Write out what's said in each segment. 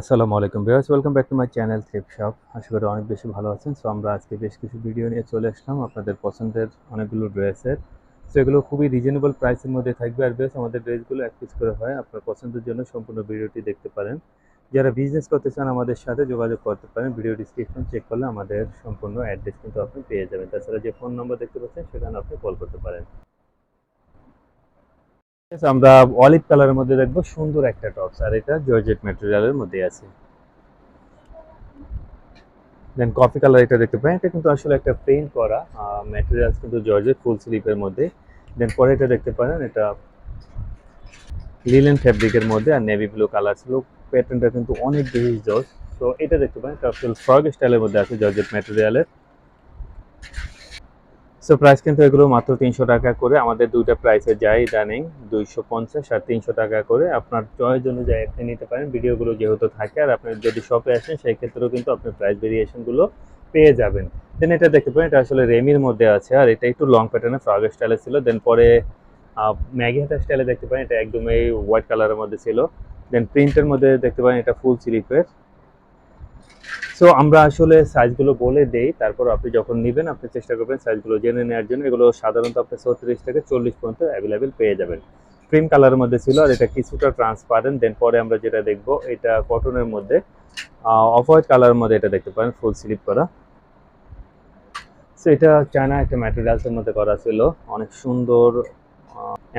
আসসালামু আলাইকুম viewers, welcome back to my channel thrift shop আশা করি অনেক বেশি ভালো আছেন। সো আমরা আজকে বেশ কিছু ভিডিও নিয়ে চলে আসলাম আপনাদের পছন্দের অনেকগুলো ড্রেসের। সো এগুলো খুবই রিজনেবল প্রাইসের মধ্যে থাকবে। আর বেশ, আমাদের ড্রেসগুলো এক পিস করে হয়। আপনার পছন্দের জন্য সম্পূর্ণ ভিডিওটি দেখতে পারেন। যারা বিজনেস করতে চান আমাদের সাথে যোগাযোগ করতে পারেন। ভিডিও ডিসক্রিপশন চেক করলে আমাদের সম্পূর্ণ অ্যাড্রেস কিন্তু আপনি পেয়ে যাবেন। তাছাড়া যে ফোন নম্বর দেখতে পাচ্ছেন, সেখানে আপনি কল করতে পারেন। আমরা অলিভ কালারের মধ্যে দেখব, সুন্দর একটা টপস আর এটা জর্জেট ম্যাটেরিয়ালের মধ্যে আছে। দেন কফি কালার এটা দেখতে পারেন, এটা কিন্তু আসলে একটা প্রিন্ট করা ম্যাটেরিয়ালস কিন্তু জর্জেট ফুল স্লিপের মধ্যে। দেন পরে এটা দেখতে পারেন, এটা লিলেন ফ্যাব্রিকের মধ্যে, আর নেভি ব্লু কালার ছিল। প্যাটার্নটা কিন্তু অনেক বেশি জজ তো এটা দেখতে পারেন, এটা ফ্রগ স্টাইলের মধ্যে আছে জর্জেট ম্যাটেরিয়ালের সো প্রাইস কিন্তু এগুলো মাত্র তিনশো টাকা করে। আমাদের দুইটা প্রাইসে যায় ইদানিং দুইশো পঞ্চাশ আর তিনশো টাকা করে। আপনার চয়েস অনুযায়ী আপনি নিতে পারেন। ভিডিওগুলো যেহেতু থাকে আর আপনি যদি শপে আসেন, সেই ক্ষেত্রেও কিন্তু আপনি প্রাইস ভেরিয়েশনগুলো পেয়ে যাবেন। দেন এটা দেখতে পারেন এটা আসলে রেমির মধ্যে আছে আর এটা একটু লং প্যাটার্নের ফ্রগ স্টাইলে ছিল। দেন পরে ম্যাগি হাতা স্টাইলে দেখতে পারেন, এটা একদমই হোয়াইট কালারের মধ্যে ছিল। দেন প্রিন্টের মধ্যে দেখতে পারেন, এটা ফুল স্লিপের সো আমরা আসলে সাইজগুলো বলে দেই, তারপর আপনি যখন নেবেন, আপনি চেষ্টা করবেন সাইজগুলো জেনে নেওয়ার জন্য। এগুলো সাধারণত আপনি ছত্রিশ থেকে চল্লিশ পর্যন্ত অ্যাভেলেবেল পেয়ে যাবেন। ক্রিম কালারের মধ্যে ছিল, আর এটা কিছুটা ট্রান্সপারেন্ট দেন পরে আমরা যেটা দেখব, এটা কটনের মধ্যে অফ হোয়াইট কালারের মধ্যে এটা দেখতে পারেন ফুল স্লিপ করা। সো এটা চায়না একটা ম্যাটেরিয়ালসের মধ্যে করা ছিল। অনেক সুন্দর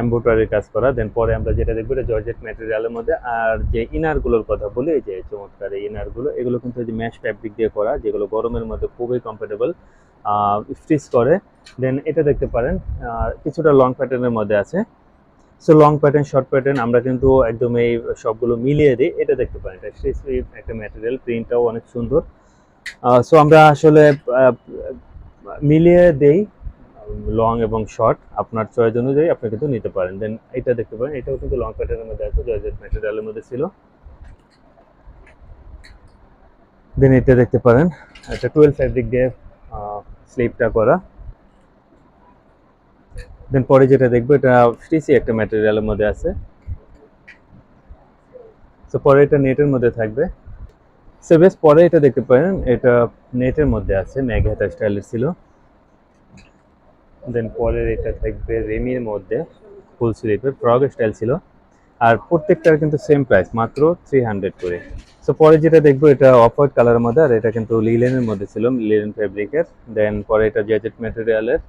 এম্ব্রয়ডারি কাজ করা দেন পরে আমরা যেটা দেখব এটা জর্জেট ম্যাটেরিয়ালের মধ্যে, আর যে ইনারগুলোর কথা বলি, এই যে চমৎকার এই ইনারগুলো এগুলো কিন্তু যে ম্যাশ ফ্যাব্রিক দিয়ে করা, যেগুলো গরমের মধ্যে খুবই কমফোর্টেবল স্টিচ করে। দেন এটা দেখতে পারেন কিছুটা লং প্যাটার্নের মধ্যে আছে। So long pattern short pattern আমরা কিন্তু একদম এই সবগুলো মিলিয়ে দিই। এটা দেখতে পারেন, এটা স্টিচ একটা ম্যাটেরিয়াল প্রিন্টটাও অনেক সুন্দর। সো আমরা আসলে মিলিয়ে দেই। লং এবং শর্ট আপনার চয়েস অনুযায়ী আপনি কিন্তু নিতে পারেন। দেন এটা দেখতে পারেন, এটাও কিন্তু লং প্যাটার্নের মধ্যে আছে জর্জেট ম্যাটেরিয়ালের মধ্যে ছিল। দেন এটা দেখতে পারেন এটা টুয়েলভ ফ্যাব্রিক দিয়ে স্লিপটা করা। দেন পরে যেটা দেখব, এটা স্টিচি একটা ম্যাটেরিয়ালের মধ্যে আছে। তো পরে এটা নেটের মধ্যে থাকবে। সো বেশ, পরে এটা দেখতে পারেন, এটা নেটের মধ্যে আছে ম্যাগ হাতা স্টাইলের ছিল। দেন পরের এটা থাকবে রেমির মধ্যে ফুল স্লিপের ফ্রগ স্টাইল ছিল। আর প্রত্যেকটার কিন্তু সেম প্রাইস মাত্র থ্রি হান্ড্রেড করে। সো পরে যেটা দেখব, এটা অফ হোয়াইট কালারের মধ্যে, আর এটা কিন্তু লিলেনের মধ্যে ছিল লিলেন ফেব্রিকের দেন পরে এটা জর্জেট ম্যাটেরিয়ালের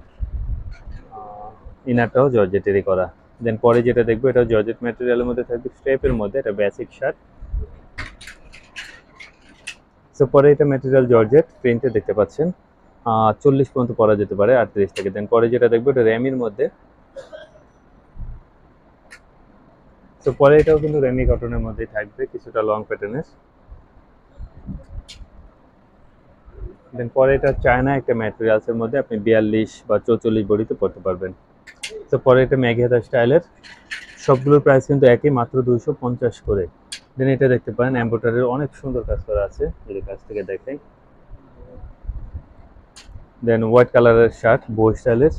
ইনারটাও জর্জেটেরই করা। দেন পরে যেটা দেখব এটা জর্জেট ম্যাটেরিয়ালের মধ্যে থাকবে স্টেপের মধ্যে, এটা বেসিক শার্ট সো পরে এটা ম্যাটেরিয়াল জর্জেট প্রিন্টে দেখতে পাচ্ছেন। চল্লিশ পর্যন্ত পরা যেতে পারে, আটত্রিশ থেকে। দেন পরে যেটা দেখব, এটা র্যামির মধ্যে। তো পরে এটাও কিন্তু র্যামি কটনের মধ্যেই থাকবে, কিছুটা লং প্যাটার্নের দেন পরে এটা চায়না একটা ম্যাটেরিয়ালসের মধ্যে আপনি বিয়াল্লিশ বা চৌচল্লিশ বডিতে পড়তে পারবেন। তো পরে এটা ম্যাগি হাতা স্টাইলের। সবগুলোর প্রাইস কিন্তু একই, মাত্র দুইশো পঞ্চাশ করে। দেন এটা দেখতে পারেন এম্ব্রয়ডারির অনেক সুন্দর কাজ করা আছে। যদি কাছ থেকে দেখেন দেন হোয়াইট কালারের শার্ট বো স্টাইলের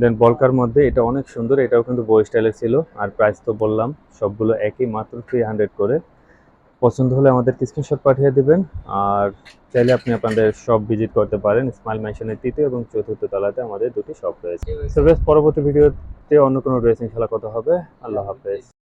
দেন বলকার মধ্যে এটা অনেক সুন্দর এটাও কিন্তু বই স্টাইলের ছিল। আর প্রাইস তো বললাম সবগুলো একই মাত্র থ্রি হান্ড্রেড করে। পছন্দ হলে আমাদেরকে স্ক্রিনশট পাঠিয়ে দেবেন। আর চাইলে আপনি আপনাদের শপ ভিজিট করতে পারেন। স্মাইল ম্যানশনের তৃতীয় এবং চতুর্থ তলাতে আমাদের দুটি শপ রয়েছে। পরবর্তী ভিডিওতে অন্য কোনো ড্রেস ইনশাল্লাহ কথা হবে। আল্লাহ হাফেজ।